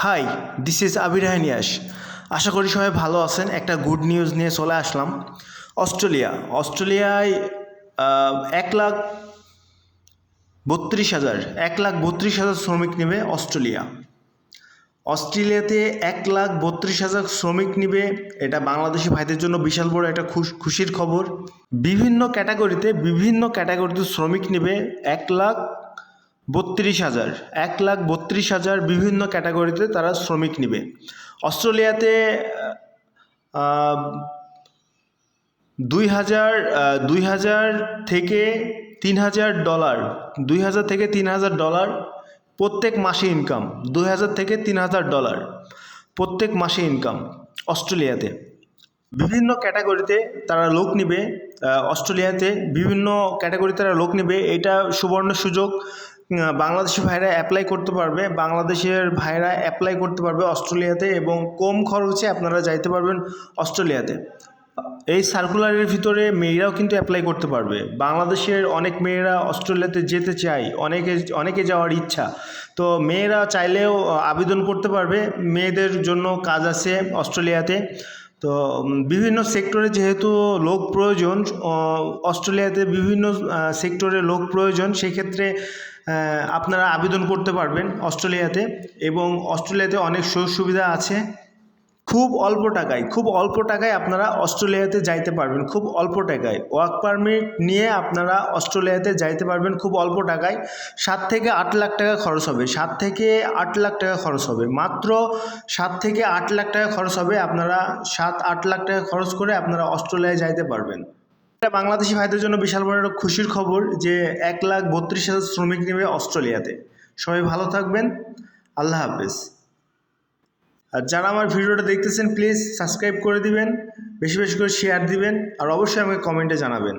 Hi this is Abir Haniyas আশা করি সবাই ভালো আছেন। একটা গুড নিউজ নিয়ে চলে আসলাম। অস্ট্রেলিয়া। অস্ট্রেলিয়ায় এক লাখ বত্রিশ হাজার, এক লাখ বত্রিশ হাজার শ্রমিক নেবে অস্ট্রেলিয়া। অস্ট্রেলিয়াতে এক লাখ বত্রিশ হাজার শ্রমিক নিবে। এটা বাংলাদেশি ভাইদের জন্য বিশাল বড় একটা খুশ- খুশির খবর। বিভিন্ন ক্যাটাগরিতে বিভিন্ন ক্যাটাগরিতে শ্রমিক নেবে। এক লাখ বত্রিশ হাজার, এক লাখ বত্রিশ হাজার বিভিন্ন ক্যাটাগরিতে তারা শ্রমিক নেবে। অস্ট্রেলিয়াতে দুই হাজার দুই হাজার থেকে তিন হাজার ডলার, দুই হাজার থেকে তিন হাজার ডলার প্রত্যেক মাসে ইনকাম, দুই হাজার থেকে তিন হাজার ডলার প্রত্যেক মাসে ইনকাম অস্ট্রেলিয়াতে। বিভিন্ন ক্যাটাগরিতে তারা লোক নিবে অস্ট্রেলিয়াতে বিভিন্ন ক্যাটাগরিতে তারা লোক নেবে, এটা সুবর্ণ সুযোগ। বাংলাদেশি ভাইরা অ্যাপ্লাই করতে পারবে, বাংলাদেশের ভাইরা অ্যাপ্লাই করতে পারবে অস্ট্রেলিয়াতে এবং কম খরচে আপনারা যাইতে পারবেন অস্ট্রেলিয়াতে। এই সার্কুলারের ভিতরে মেয়েরাও কিন্তু অ্যাপ্লাই করতে পারবে। বাংলাদেশের অনেক মেয়েরা অস্ট্রেলিয়াতে যেতে চায়, অনেকে অনেকে যাওয়ার ইচ্ছা। তো মেয়েরা চাইলেও আবেদন করতে পারবে। মেয়েদের জন্য কাজ আছে অস্ট্রেলিয়াতে। তো বিভিন্ন সেক্টরে যেহেতু লোক প্রয়োজন অস্ট্রেলিয়াতে বিভিন্ন সেক্টরে লোক প্রয়োজন, সেক্ষেত্রে আপনারা আবেদন করতে পারবেন অস্ট্রেলিয়াতে এবং অস্ট্রেলিয়াতে অনেক সুযোগ সুবিধা আছে। খুব অল্প টাকায়, খুব অল্প টাকায় আপনারা অস্ট্রেলিয়াতে যাইতে পারবেন, খুব অল্প টাকায়। ওয়ার্ক পারমিট নিয়ে আপনারা অস্ট্রেলিয়াতে যাইতে পারবেন খুব অল্প টাকায়। সাত থেকে আট লাখ টাকা খরচ হবে, সাত থেকে আট লাখ টাকা খরচ হবে। মাত্র সাত থেকে আট লাখ টাকা খরচ হবে, আপনারা সাত আট লাখ টাকা খরচ করে আপনারা অস্ট্রেলিয়ায় যাইতে পারবেন। এটা বাংলাদেশি ভাইদের জন্য বিশাল বড় একটা খুশির খবর যে এক লাখ বত্রিশ হাজার শ্রমিক নেবে অস্ট্রেলিয়াতে। সবাই ভালো থাকবেন। আল্লাহ হাফেজ। আর যারা আমার ভিডিওটা দেখতেছেন প্লিজ সাবস্ক্রাইব করে দিবেন, বেশি বেশি করে শেয়ার দিবেন, আর অবশ্যই আমাকে কমেন্টে জানাবেন।